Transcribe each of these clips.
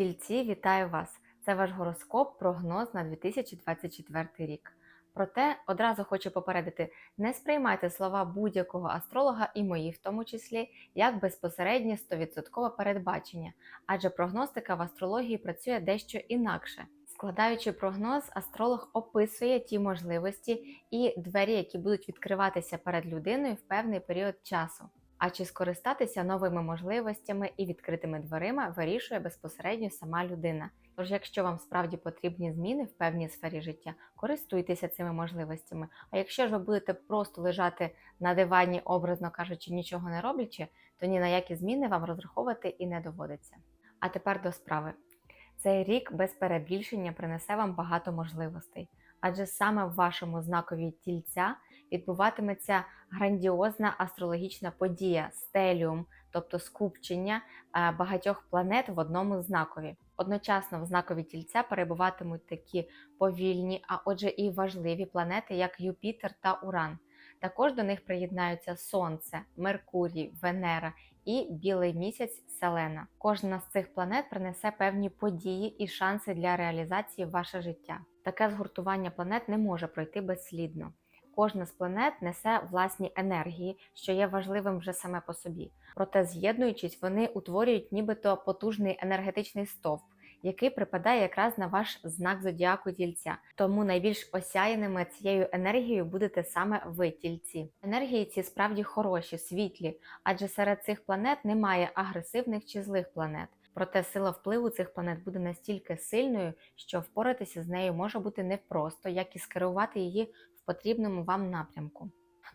Тільці, вітаю вас! Це ваш гороскоп, прогноз на 2024 рік. Проте одразу хочу попередити: не сприймайте слова будь-якого астролога і мої, в тому числі, як безпосереднє 100% передбачення, адже прогностика в астрології працює дещо інакше. Складаючи прогноз, астролог описує ті можливості і двері, які будуть відкриватися перед людиною в певний період часу. А чи скористатися новими можливостями і відкритими дверима вирішує безпосередньо сама людина. Тож, якщо вам справді потрібні зміни в певній сфері життя, користуйтеся цими можливостями. А якщо ж ви будете просто лежати на дивані, образно кажучи, нічого не роблячи, то ні на які зміни вам розраховувати і не доводиться. А тепер до справи. Цей рік без перебільшення принесе вам багато можливостей, адже саме в вашому знакові тільця відбуватиметься грандіозна астрологічна подія стеліум, тобто скупчення е, багатьох планет в одному знакові. Одночасно в знакові тільця перебуватимуть такі повільні, а отже, і важливі планети, як Юпітер та Уран. Також до них приєднаються Сонце, Меркурій, Венера і білий місяць Селена. Кожна з цих планет принесе певні події і шанси для реалізації в ваше життя. Таке згуртування планет не може пройти безслідно. Кожна з планет несе власні енергії, що є важливим вже саме по собі. Проте, з'єднуючись, вони утворюють нібито потужний енергетичний стовп, який припадає якраз на ваш знак зодіаку тільця. Тому найбільш осяяними цією енергією будете саме ви, тільці. Енергії ці справді хороші, світлі, адже серед цих планет немає агресивних чи злих планет. Проте сила впливу цих планет буде настільки сильною, що впоратися з нею може бути непросто, як і скерувати її потрібному вам напрямку.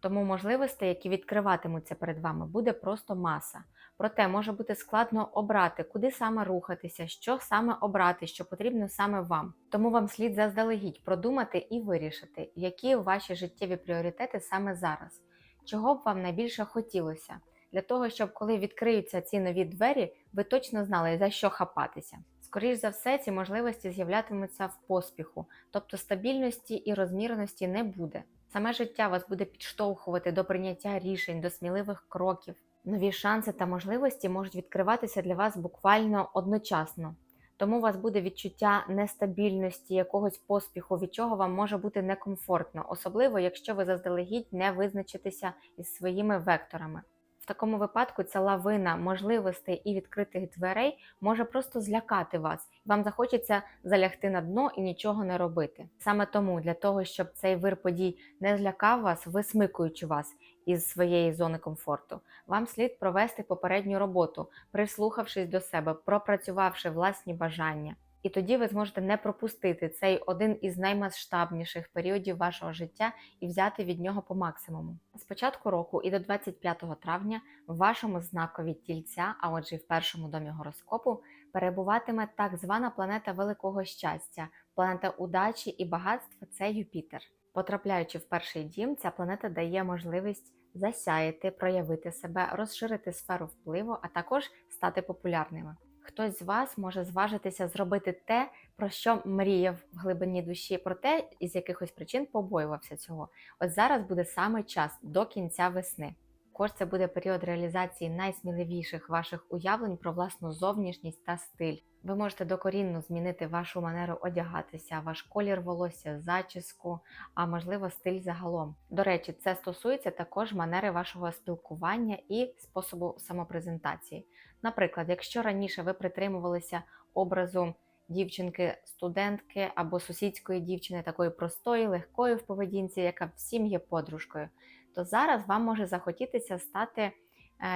Тому можливостей, які відкриватимуться перед вами, буде просто маса. Проте може бути складно обрати, куди саме рухатися, що саме обрати, що потрібно саме вам. Тому вам слід заздалегідь продумати і вирішити, які ваші життєві пріоритети саме зараз, чого б вам найбільше хотілося, для того, щоб коли відкриються ці нові двері, ви точно знали, за що хапатися. Скоріш за все, ці можливості з'являтимуться в поспіху, тобто стабільності і розмірності не буде. Саме життя вас буде підштовхувати до прийняття рішень, до сміливих кроків. Нові шанси та можливості можуть відкриватися для вас буквально одночасно. Тому у вас буде відчуття нестабільності, якогось поспіху, від чого вам може бути некомфортно, особливо якщо ви заздалегідь не визначитеся із своїми векторами. Такому випадку ця лавина можливостей і відкритих дверей може просто злякати вас, вам захочеться залягти на дно і нічого не робити. Саме тому, для того, щоб цей вир подій не злякав вас, висмикуючи вас із своєї зони комфорту, вам слід провести попередню роботу, прислухавшись до себе, пропрацювавши власні бажання. І тоді ви зможете не пропустити цей один із наймасштабніших періодів вашого життя і взяти від нього по максимуму. З початку року і до 25 травня в вашому знакові тільця, а отже, і в першому домі гороскопу, перебуватиме так звана планета великого щастя, планета удачі і багатства це Юпітер. Потрапляючи в перший дім, ця планета дає можливість засяяти, проявити себе, розширити сферу впливу, а також стати популярними. Хтось з вас може зважитися зробити те, про що мріяв в глибині душі, проте із якихось причин побоювався цього. От зараз буде саме час до кінця весни. Також це буде період реалізації найсміливіших ваших уявлень про власну зовнішність та стиль. Ви можете докорінно змінити вашу манеру одягатися, ваш колір волосся, зачіску, а можливо стиль загалом. До речі, це стосується також манери вашого спілкування і способу самопрезентації. Наприклад, якщо раніше ви притримувалися образу дівчинки-студентки або сусідської дівчини, такої простої, легкої в поведінці, яка всім є подружкою, то зараз вам може захотітися стати е,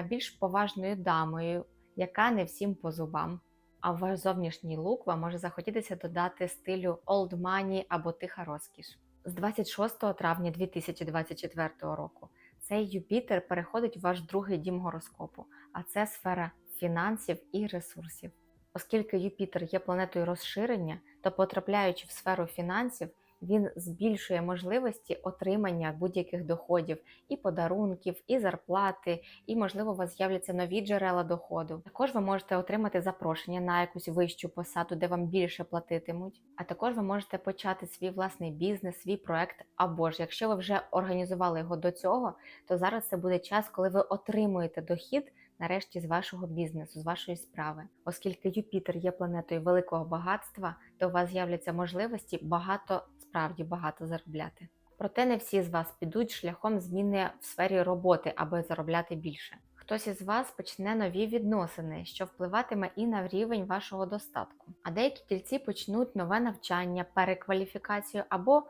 більш поважною дамою, яка не всім по зубам. А ваш зовнішній лук вам може захотітися додати стилю old money або тиха розкіш. З 26 травня 2024 року цей Юпітер переходить в ваш другий дім гороскопу, а це сфера фінансів і ресурсів. Оскільки Юпітер є планетою розширення, то потрапляючи в сферу фінансів, він збільшує можливості отримання будь-яких доходів, і подарунків, і зарплати, і, можливо, у вас з'являться нові джерела доходу. Також ви можете отримати запрошення на якусь вищу посаду, де вам більше платитимуть. А також ви можете почати свій власний бізнес, свій проект. Або ж, якщо ви вже організували його до цього, то зараз це буде час, коли ви отримуєте дохід нарешті з вашого бізнесу, з вашої справи. Оскільки Юпітер є планетою великого багатства, то у вас з'являться можливості багато, справді багато заробляти. Проте не всі з вас підуть шляхом зміни в сфері роботи, аби заробляти більше. Хтось із вас почне нові відносини, що впливатиме і на рівень вашого достатку. А деякі тільці почнуть нове навчання, перекваліфікацію або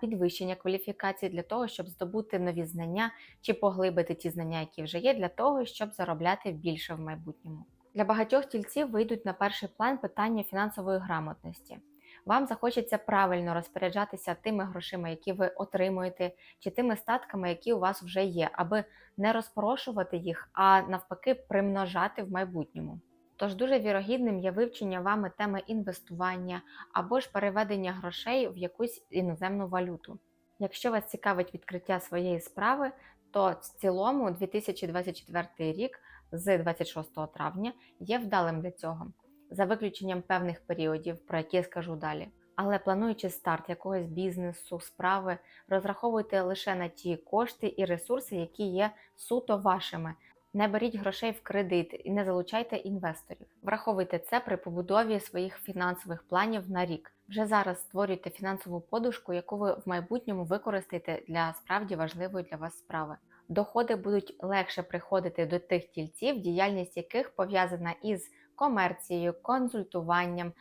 підвищення кваліфікації для того, щоб здобути нові знання чи поглибити ті знання, які вже є, для того, щоб заробляти більше в майбутньому. Для багатьох тільців вийдуть на перший план питання фінансової грамотності. Вам захочеться правильно розпоряджатися тими грошима, які ви отримуєте, чи тими статками, які у вас вже є, аби не розпорошувати їх, а навпаки, примножати в майбутньому. Тож дуже вірогідним є вивчення вами теми інвестування або ж переведення грошей в якусь іноземну валюту. Якщо вас цікавить відкриття своєї справи, то в цілому 2024 рік з 26 травня є вдалим для цього, за виключенням певних періодів, про які я скажу далі. Але плануючи старт якогось бізнесу, справи, розраховуйте лише на ті кошти і ресурси, які є суто вашими. Не беріть грошей в кредит і не залучайте інвесторів. Враховуйте це при побудові своїх фінансових планів на рік. Вже зараз створюйте фінансову подушку, яку ви в майбутньому використаєте для справді важливої для вас справи. Доходи будуть легше приходити до тих тільців, діяльність яких пов'язана із комерцією, консультуванням,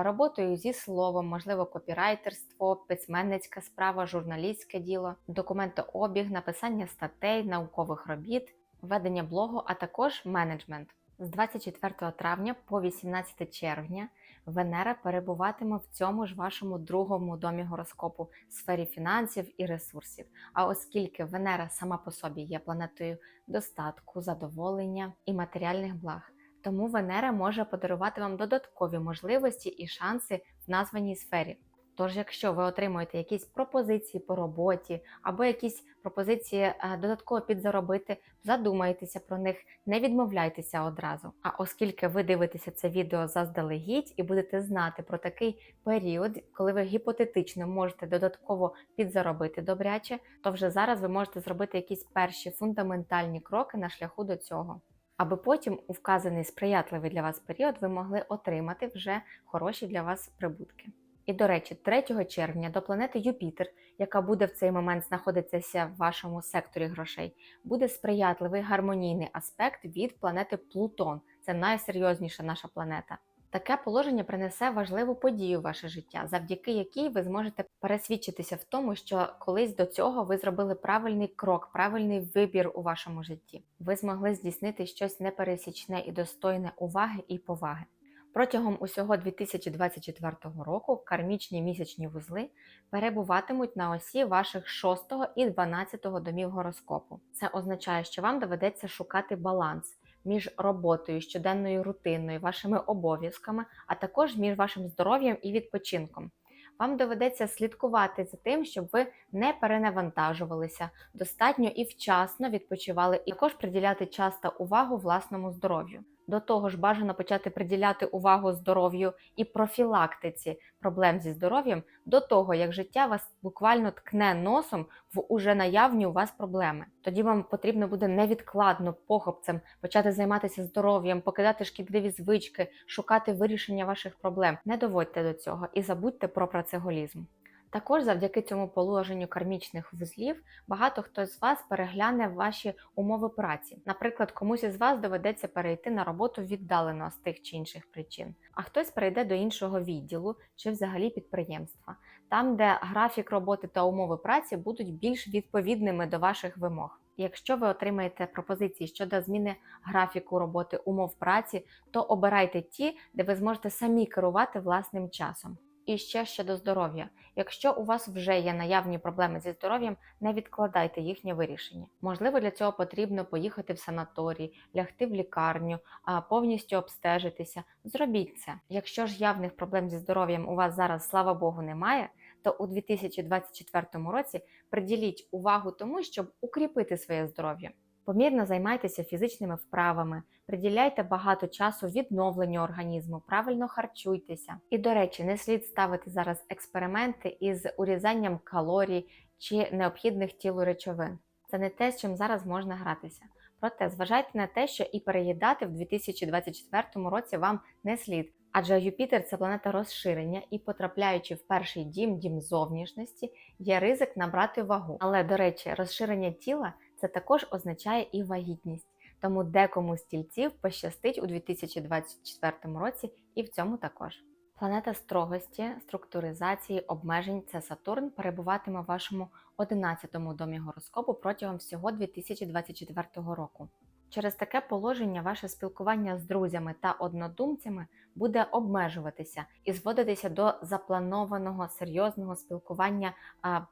роботою зі словом, можливо, копірайтерство, письменницька справа, журналістське діло, документообіг, написання статей, наукових робіт, ведення блогу, а також менеджмент. З 24 травня по 18 червня Венера перебуватиме в цьому ж вашому другому домі гороскопу сфері фінансів і ресурсів. А оскільки Венера сама по собі є планетою достатку, задоволення і матеріальних благ, тому Венера може подарувати вам додаткові можливості і шанси в названій сфері. Тож, якщо ви отримуєте якісь пропозиції по роботі або якісь пропозиції е, додатково підзаробити, задумайтеся про них, не відмовляйтеся одразу. А оскільки ви дивитеся це відео заздалегідь і будете знати про такий період, коли ви гіпотетично можете додатково підзаробити добряче, то вже зараз ви можете зробити якісь перші фундаментальні кроки на шляху до цього. Аби потім у вказаний сприятливий для вас період ви могли отримати вже хороші для вас прибутки. І до речі, 3 червня до планети Юпітер, яка буде в цей момент знаходитися в вашому секторі грошей, буде сприятливий гармонійний аспект від планети Плутон. Це найсерйозніша наша планета. Таке положення принесе важливу подію в ваше життя, завдяки якій ви зможете пересвідчитися в тому, що колись до цього ви зробили правильний крок, правильний вибір у вашому житті. Ви змогли здійснити щось непересічне і достойне уваги і поваги. Протягом усього 2024 року кармічні місячні вузли перебуватимуть на осі ваших 6 і 12 домів гороскопу. Це означає, що вам доведеться шукати баланс між роботою, щоденною рутиною, вашими обов'язками, а також між вашим здоров'ям і відпочинком. Вам доведеться слідкувати за тим, щоб ви не перенавантажувалися, достатньо і вчасно відпочивали, і також приділяти час та увагу власному здоров'ю. До того ж, бажано почати приділяти увагу здоров'ю і профілактиці проблем зі здоров'ям до того, як життя вас буквально ткне носом в уже наявні у вас проблеми. Тоді вам потрібно буде невідкладно похопцем почати займатися здоров'ям, покидати шкідливі звички, шукати вирішення ваших проблем. Не доводьте до цього і забудьте про працеголізм. Також завдяки цьому положенню кармічних вузлів багато хто з вас перегляне ваші умови праці. Наприклад, комусь із вас доведеться перейти на роботу віддалено з тих чи інших причин, а хтось перейде до іншого відділу чи взагалі підприємства, там, де графік роботи та умови праці будуть більш відповідними до ваших вимог. Якщо ви отримаєте пропозиції щодо зміни графіку роботи умов праці, то обирайте ті, де ви зможете самі керувати власним часом. І ще щодо здоров'я. Якщо у вас вже є наявні проблеми зі здоров'ям, не відкладайте їхнє вирішення. Можливо, для цього потрібно поїхати в санаторій, лягти в лікарню, повністю обстежитися. Зробіть це. Якщо ж явних проблем зі здоров'ям у вас зараз, слава Богу, немає, то у 2024 році приділіть увагу тому, щоб укріпити своє здоров'я. Помірно займайтеся фізичними вправами, приділяйте багато часу відновленню організму, правильно харчуйтеся. І, до речі, не слід ставити зараз експерименти із урізанням калорій чи необхідних тілу речовин. Це не те, з чим зараз можна гратися. Проте зважайте на те, що і переїдати в 2024 році вам не слід, адже Юпітер це планета розширення, і потрапляючи в перший дім, дім зовнішності, є ризик набрати вагу. Але, до речі, розширення тіла це також означає і вагітність. Тому декому з тільців пощастить у 2024 році і в цьому також. Планета строгості, структуризації, обмежень це Сатурн перебуватиме в вашому 11-му домі гороскопу протягом всього 2024 року. Через таке положення ваше спілкування з друзями та однодумцями буде обмежуватися і зводитися до запланованого серйозного спілкування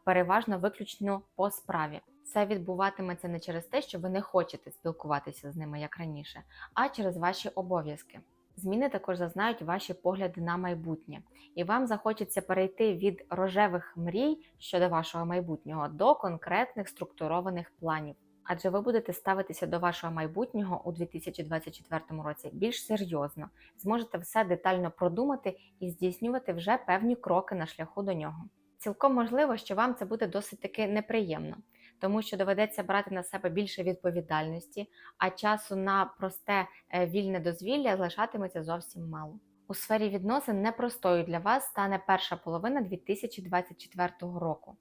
переважно виключно по справі. Це відбуватиметься не через те, що ви не хочете спілкуватися з ними як раніше, а через ваші обов'язки. Зміни також зазнають ваші погляди на майбутнє, і вам захочеться перейти від рожевих мрій щодо вашого майбутнього до конкретних структурованих планів. Адже ви будете ставитися до вашого майбутнього у 2024 році більш серйозно, зможете все детально продумати і здійснювати вже певні кроки на шляху до нього. Цілком можливо, що вам це буде досить таки неприємно, тому що доведеться брати на себе більше відповідальності, а часу на просте е, вільне дозвілля залишатиметься зовсім мало. У сфері відносин непростою для вас стане перша половина 2024 року.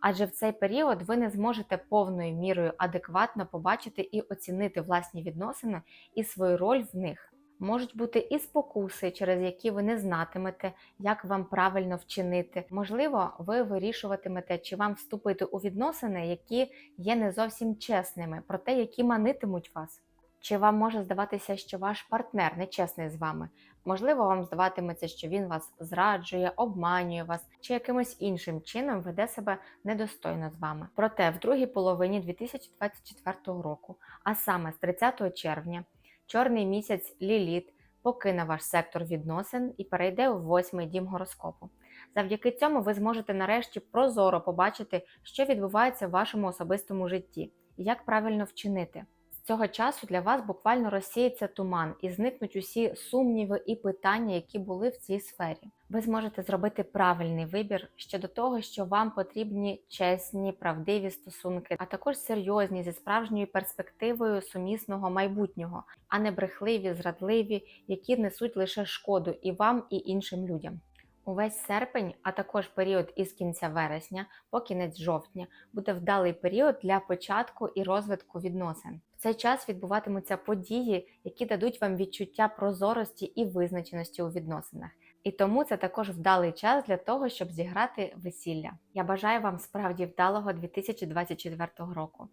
Адже в цей період ви не зможете повною мірою адекватно побачити і оцінити власні відносини і свою роль в них. Можуть бути і спокуси, через які ви не знатимете, як вам правильно вчинити. Можливо, ви вирішуватимете, чи вам вступити у відносини, які є не зовсім чесними, проте які манитимуть вас. Чи вам може здаватися, що ваш партнер нечесний з вами? Можливо, вам здаватиметься, що він вас зраджує, обманює вас чи якимось іншим чином веде себе недостойно з вами. Проте в другій половині 2024 року, а саме з 30 червня, чорний місяць Ліліт покине ваш сектор відносин і перейде у восьмий дім гороскопу. Завдяки цьому ви зможете нарешті прозоро побачити, що відбувається в вашому особистому житті і як правильно вчинити. Цього часу для вас буквально розсіється туман і зникнуть усі сумніви і питання, які були в цій сфері. Ви зможете зробити правильний вибір щодо того, що вам потрібні чесні, правдиві стосунки, а також серйозні зі справжньою перспективою сумісного майбутнього, а не брехливі, зрадливі, які несуть лише шкоду і вам, і іншим людям. Увесь серпень, а також період із кінця вересня по кінець жовтня, буде вдалий період для початку і розвитку відносин. В цей час відбуватимуться події, які дадуть вам відчуття прозорості і визначеності у відносинах. І тому це також вдалий час для того, щоб зіграти весілля. Я бажаю вам справді вдалого 2024 року,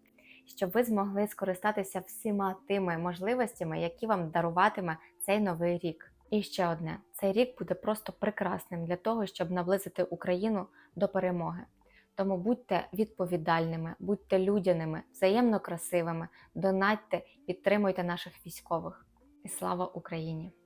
щоб ви змогли скористатися всіма тими можливостями, які вам даруватиме цей новий рік. І ще одне: цей рік буде просто прекрасним для того, щоб наблизити Україну до перемоги. Тому будьте відповідальними, будьте людяними, взаємно красивими, донатьте, підтримуйте наших військових. І слава Україні!